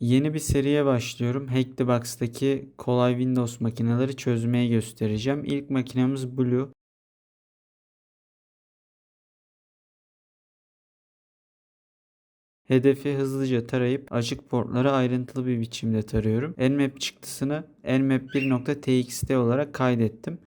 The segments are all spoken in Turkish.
Yeni bir seriye başlıyorum. Hack the Box'taki kolay Windows makineleri çözmeye göstereceğim. İlk makinemiz Blue. Hedefi hızlıca tarayıp açık portları ayrıntılı bir biçimde tarıyorum. Nmap çıktısını nmap1.txt olarak kaydettim.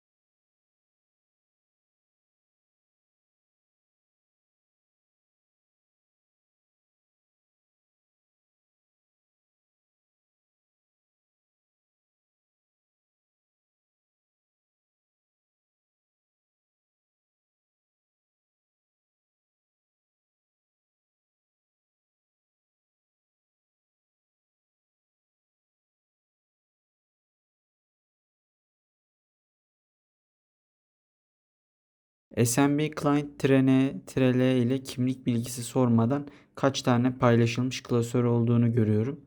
SMB Client N L ile kimlik bilgisi sormadan kaç tane paylaşılmış klasör olduğunu görüyorum.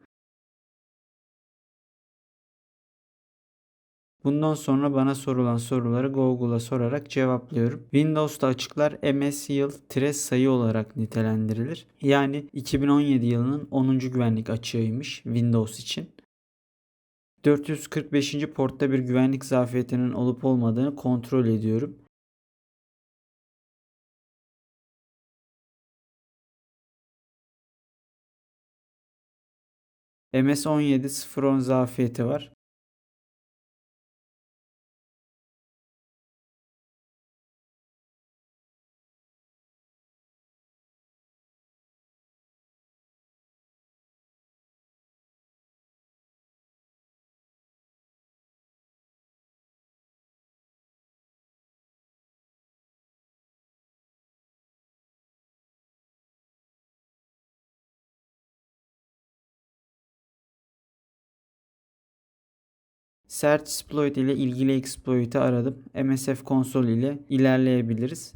Bundan sonra bana sorulan soruları Google'a sorarak cevaplıyorum. Windows'ta açıklar MS yıl tire sayı olarak nitelendirilir. Yani 2017 yılının 10. güvenlik açığıymış Windows için. 445. portta bir güvenlik zafiyetinin olup olmadığını kontrol ediyorum. MS17 zafiyeti var. Search exploit ile ilgili exploit'i aradım. MSF konsol ile ilerleyebiliriz.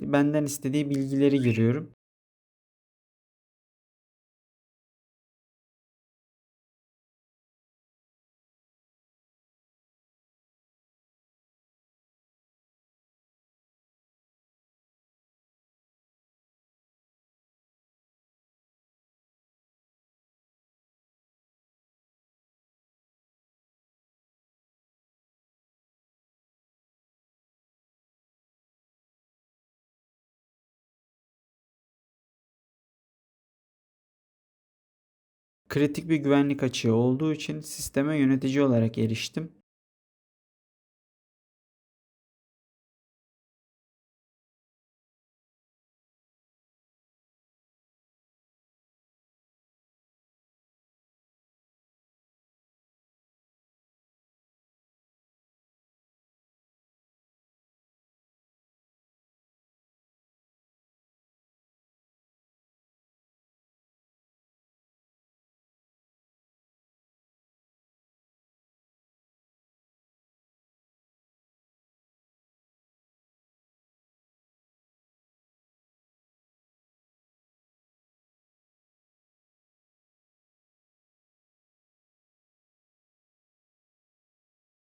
Benden istediği bilgileri giriyorum. Kritik bir güvenlik açığı olduğu için sisteme yönetici olarak eriştim.